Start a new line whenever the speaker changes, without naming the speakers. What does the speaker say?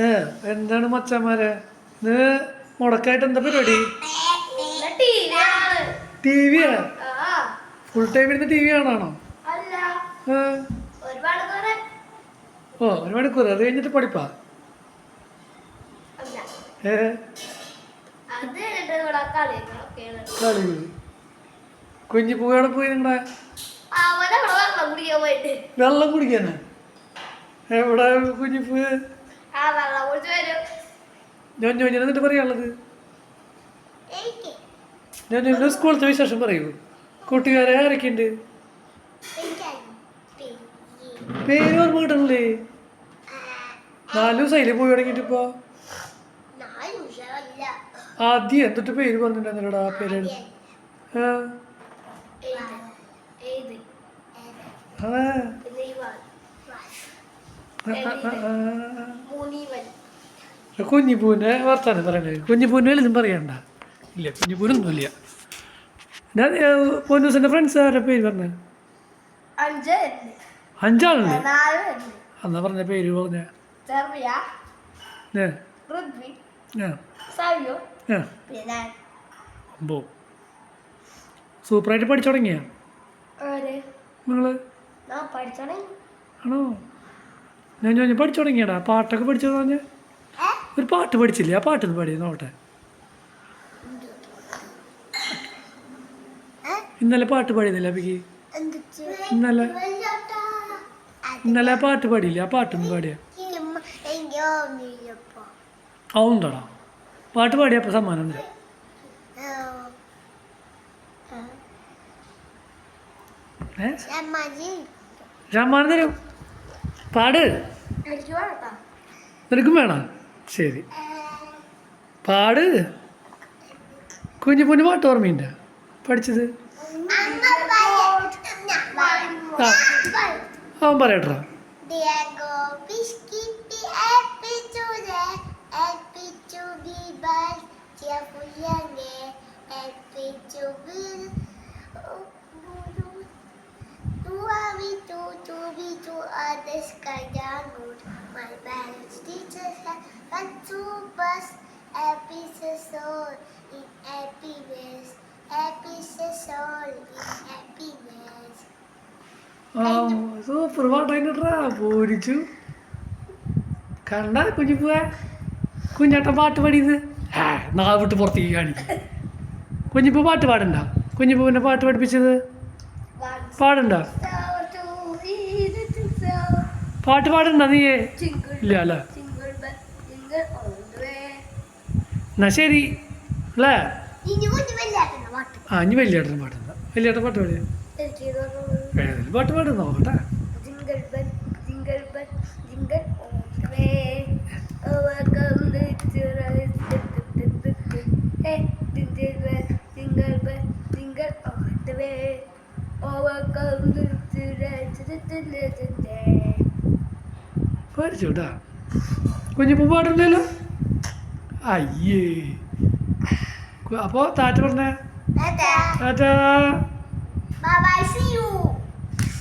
ഏ എന്താണ് മച്ചന്മാരെ? ഇത് മുടക്കായിട്ട് എന്താ പരിപാടി? ടി വി ആണ് ഫുൾ ടൈം ഇരുന്ന് ടി വി കാണാണോ ഏ? ഓ ഒരു മണിക്കൂർ അത് കഴിഞ്ഞിട്ട് പഠിപ്പാ? ഏ. കളി കുഞ്ഞു പൂവേടെ പോയി നിങ്ങളെ?
വെള്ളം
കുടിക്കാനാ? എവിടെ
കുഞ്ഞിപ്പ്?
ഞാൻ ഞാൻ എന്നിട്ട് പറയാനുള്ളത്? ഞാൻ ഇന്ന് സ്കൂളത്തെ വിശേഷം പറയൂ. കൂട്ടുകാരെ ആരൊക്കെയുണ്ട്? പേര് ഓർമ്മ കിട്ടണല്ലേ നാല് ദിവസമായില്ലേ പോയി തുടങ്ങിയിട്ട് ഇപ്പോ? ആദ്യം എന്നിട്ട് പേര് പറഞ്ഞിട്ടുണ്ടായിരുന്നല്ലോടാ ആ പേരാണ് ആ
ഏത്
ആ
പിന്നെ ഈ വാ
ആ, ആ, ആ, ആ.
മുനിവൻ
കുഞ്ഞിപ്പൂവിന്റെ വർത്താനം പറയണത് കുഞ്ഞിപ്പൂവിന്റെ ഇതും പറയണ്ട. ഇല്ല കുഞ്ഞിപ്പൂനൊന്നും ഇല്ല ഞാൻ പൊന്നൂസിന്റെ ഫ്രണ്ട്സ് ആരുടെ പേര് പറഞ്ഞ?
അഞ്ച്
അഞ്ചാളുണ്ട്? അന്നാ പറഞ്ഞ പേര് പറഞ്ഞ. അമ്പോ. സൂപ്പറായിട്ട് പഠിച്ചു തുടങ്ങിയ നിങ്ങൾ? ആണോ? ഞാൻ ചോദിച്ചു പഠിച്ചു തുടങ്ങിയടാ. പാട്ടൊക്കെ പഠിച്ചതെന്ന് പറഞ്ഞ ഒരു പാട്ട് പഠിച്ചില്ലേ? ആ പാട്ടൊന്ന് പാടി നോട്ടെ ഇന്നലെ പാട്ട് പാടിയില്ല അപ്പിക്ക് ഇന്നലെ ഇന്നലെ ആ പാട്ട് പാടിയില്ല? ആ പാട്ടൊന്ന് പാടിയ. ആ ഉണ്ടോടാ പാട്ട് പാടിയപ്പോൾ സമ്മാനം തരാം. ഏ? സമ്മാനം തരും. പാട്. നിനക്കും വേണം. ശരി. പാട്. കുഞ്ഞു കുഞ്ഞു പാട്ട് ഓർമ്മയുണ്ട്. പഠിച്ചത്? ആ. അവൻ പറയട്ടോ
Diego Biscuiti happy today, happy to be back, cheerful young, happy to be. To be to to to others kind good. My parents, teachers, and to bus. Happy soul in happiness. Happy soul in happiness.
ആ super പാട്ടായിട്ടാ പോരിച്ചു കണ്ട കുഞ്ഞു പോവാ കുഞ്ഞേട്ടൻ പാട്ട് പാടിയത് ആ നാളെ വിട്ട് പുറത്തേക്ക് കാണിക്കും കുഞ്ഞിപ്പൂ പാട്ട് പാടണ്ട കുഞ്ഞിപ്പൂവിന്റെ പാട്ട് പഠിപ്പിച്ചത് പാടണ്ട പാട്ട് പാടണ്ട നീ ഇല്ല അല്ലേ? എന്നാ ശരി അല്ലേ? ആ ഇനി വലിയേട്ടൻ പാടുന്ന. വലിയേട്ടൻ പാട്ട് പാടിയ? ഏതെങ്കിലും പാട്ട് പാടുന്ന നോക്കട്ടെ. പഠിച്ചു കേട്ടാ. കുഞ്ഞിപ്പൂ പാടില്ലല്ലോ? അയ്യേ. അപ്പോൾ താറ്റ പറഞ്ഞേ? Tata
you.